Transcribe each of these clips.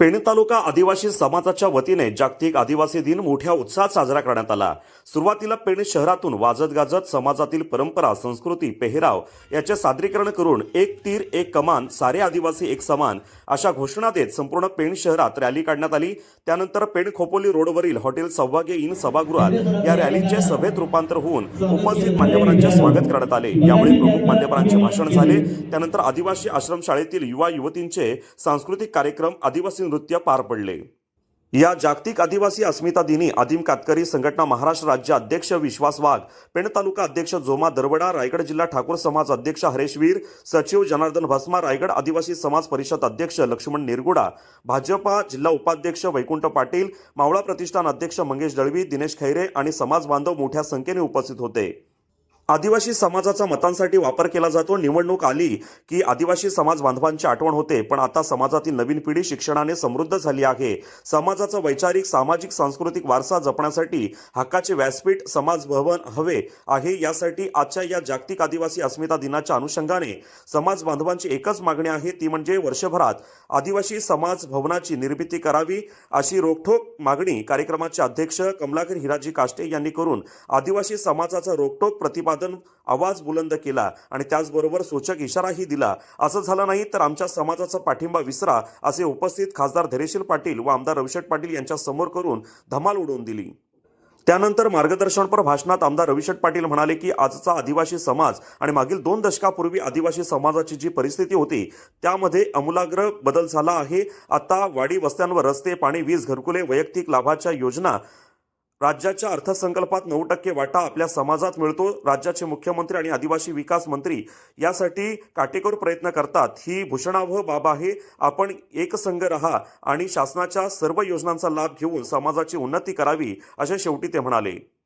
पेण तालुका आदिवासी समाजाच्या वतीने जागतिक आदिवासी दिन मोठ्या उत्साहात साजरा करण्यात आला. सुरुवातीला पेण शहरातून वाजत गाजत समाजातील परंपरा संस्कृती पेहराव याचे सादरीकरण करून एक तीर एक कमान सारे आदिवासी एक समान अशा घोषणा देत संपूर्ण पेण शहरात रॅली काढण्यात आली. त्यानंतर पेण खोपोली रोडवरील हॉटेल सौभाग्य इन सभागृहात या रॅलीचे सभेत रूपांतर होऊन उपस्थित मान्यवरांचे स्वागत करण्यात आले. यावेळी प्रमुख मान्यवरांचे भाषण झाले. त्यानंतर आदिवासी आश्रमशाळेतील युवा युवतींचे सांस्कृतिक कार्यक्रम आदिवासी नृत्य पार पडले. या जागतिक आदिवासी अस्मिता दिनी आदिम कातकरी संघटना महाराष्ट्र राज्य अध्यक्ष विश्वास वाघ पेण तालुका अध्यक्ष जोमा दरवडा रायगड जिल्हा ठाकूर समाज अध्यक्ष हरेश वीर सचिव जनार्दन भस्मा रायगड आदिवासी समाज परिषद अध्यक्ष लक्ष्मण निरगुडा भाजपा जिल्हा उपाध्यक्ष वैकुंठ पाटील मावळा प्रतिष्ठान अध्यक्ष मंगेश दळवी दिनेश खैरे आणि समाज बांधव मोठ्या संख्येने उपस्थित होते. आदिवासी समाजाचा मतांसाठी वापर केला जातो. निवडणूक आली की आदिवासी समाज बांधवांची आठवण होते पण आता समाजातील नवीन पिढी शिक्षणाने समृद्ध झाली आहे. समाजाचा वैचारिक सामाजिक सांस्कृतिक वारसा जपण्यासाठी हक्काचे व्यासपीठ समाज भवन हवे आहे. यासाठी आजच्या या जागतिक आदिवासी अस्मिता दिनाच्या अनुषंगाने समाज बांधवांची एकच मागणी आहे ती म्हणजे वर्षभरात आदिवासी समाज भवनाची निर्मिती करावी अशी रोखठोक मागणी कार्यक्रमाचे अध्यक्ष कमलाकर हिराजी काष्टे यांनी करून आदिवासी समाजाचा रोखठोक प्रतिपादन आवाज बुलंद केला आणि त्याचबरोबर सूचक इशाराही दिला. असं झालं नाही तर आमच्या समाजाचा पाठिंबा विसरा असे उपस्थित खासदार धैर्यशील पाटील व आमदार रविशेठ पाटील यांच्या समोर करून धमाल उडवून दिली. त्यानंतर मार्गदर्शनपर भाषणात आमदार रविशेठ पाटील म्हणाले की आजचा आदिवासी समाज आणि मागील दोन दशकापूर्वी आदिवासी समाजाची जी परिस्थिती होती त्यामध्ये अमूलाग्र बदल झाला आहे. आता वाडी वस्त्यांवर रस्ते पाणी वीज घरकुले वैयक्तिक लाभाच्या योजना राज्याच्या अर्थसंकल्पात नऊ टक्के वाटा आपल्या समाजात मिळतो. राज्याचे मुख्यमंत्री आणि आदिवासी विकास मंत्री यासाठी काटेकोर प्रयत्न करतात. ही भूषणावह बाब आहे. आपण एकसंघ रहा आणि शासनाच्या सर्व योजनांचा लाभ घेऊन समाजाची उन्नती करावी असे शेवटी ते म्हणाले.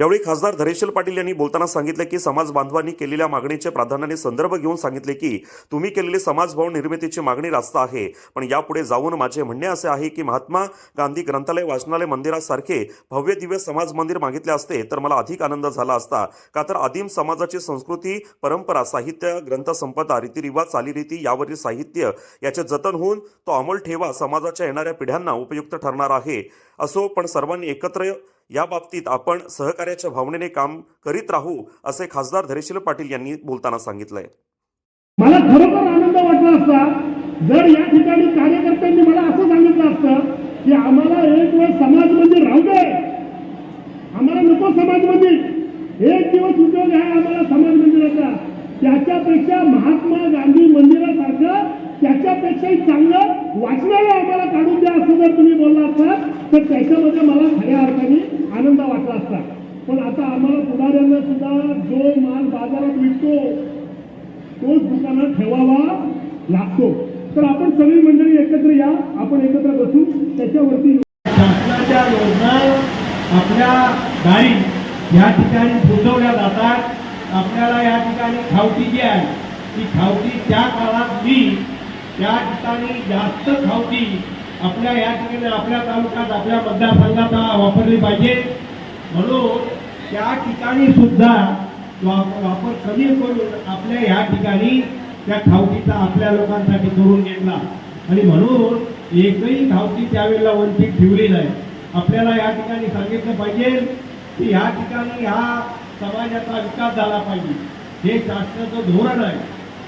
यावेळी खासदार धरेशल पाटील यांनी बोलताना सांगितले की समाज बांधवांनी केलेल्या मागणीचे प्राधान्याने संदर्भ घेऊन सांगितले की तुम्ही केलेली समाजभवन निर्मितीची मागणी रास्त आहे. पण यापुढे जाऊन माझे म्हणणे असे आहे की महात्मा गांधी ग्रंथालय वाचनालय मंदिरासारखे भव्य दिव्य समाज मंदिर मागितले असते तर मला अधिक आनंद झाला असता. का तर आदिम समाजाची संस्कृती परंपरा साहित्य ग्रंथसंपदा रीतिरिवाज चालीरीती यावरील साहित्य याचे जतन होऊन तो अमल ठेवा समाजाच्या येणाऱ्या पिढ्यांना उपयुक्त ठरणार आहे. असो पण सर्वांनी एकत्र या बाबतीत आपण सहकार्याच्या भावनेने काम करीत राहू असे खासदार धैर्यशील पाटील यांनी बोलताना सांगितलंय. मला खरोखर आनंद वाटला असता जर या ठिकाणी कार्यकर्त्यांनी मला असं सांगितलं असतं की आम्हाला एक वेळ समाज म्हणजे राहू दे. आम्हाला नको समाज म्हणजे. एक दिवस उद्योग आहे आम्हाला समाज म्हणजे मंदिराचा त्याच्यापेक्षा महात्मा गांधी मंदिरासारखं त्याच्यापेक्षाही चांगलं वाचनालय आम्हाला काढून जर तुम्ही बोलला असता तर त्याच्यामध्ये मला खऱ्या अर्थाने आनंद वाटला असता. पण आता आम्हाला पुढाऱ्यांना सुद्धा जो माल बाजारात विकतो तोच दुकानात ठेवावा लागतो. तर आपण सगळी मंडळी एकत्र या आपण एकत्र बसू त्याच्यावरती शासनाच्या योजना आपल्या दारी या ठिकाणी पोचवल्या जातात. आपल्याला या ठिकाणी खावटी जी आहे ती खावटी त्या काळात मी त्या ठिकाणी जास्त खावटी आपल्या या ठिकाणी आपल्या तालुक्यात आपल्या मतदारसंघात वापरली पाहिजे. म्हणून त्या ठिकाणी सुद्धा वापर कमी करून आपल्या या ठिकाणी त्या खावटीचा आपल्या लोकांसाठी करून घेतला. आणि म्हणून एकही खावटी त्यावेळेला वंचित ठेवली नाही. आपल्याला या ठिकाणी सांगितलं पाहिजे की या ठिकाणी हा समाजाचा विकास झाला पाहिजे. हे शासनाचं धोरण आहे.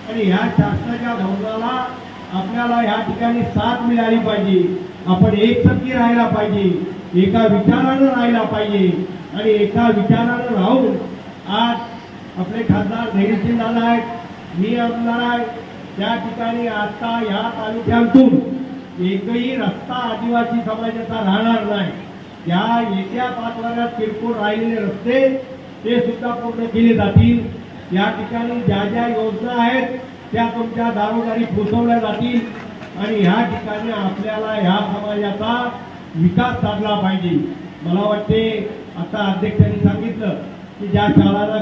आणि ह्या शासनाच्या धोरणाला आपल्याला या ठिकाणी साथ मिळाली पाहिजे. आपण एकसंगी राहायला पाहिजे. एका विचारानं राहायला पाहिजे. आणि एका विचारानं राहून आज आपले खासदार धैर्यसिंग दादा आहेत मी आमदार आहे. त्या ठिकाणी आता या तालुक्यातून एकही रस्ता आदिवासी समाजाचा राहणार नाही. या येत्या पाच वर्षात किरकोळ राहिलेले रस्ते ते सुद्धा पूर्ण केले जातील. या ठिकाणी ज्या ज्या योजना आहेत त्या तुमच्या दारोदारी पोचवल्या जातील. आणि ह्या ठिकाणी आपल्याला ह्या समाजाचा विकास साधला पाहिजे. मला वाटते आता अध्यक्षांनी सांगितलं की ज्या शाळाला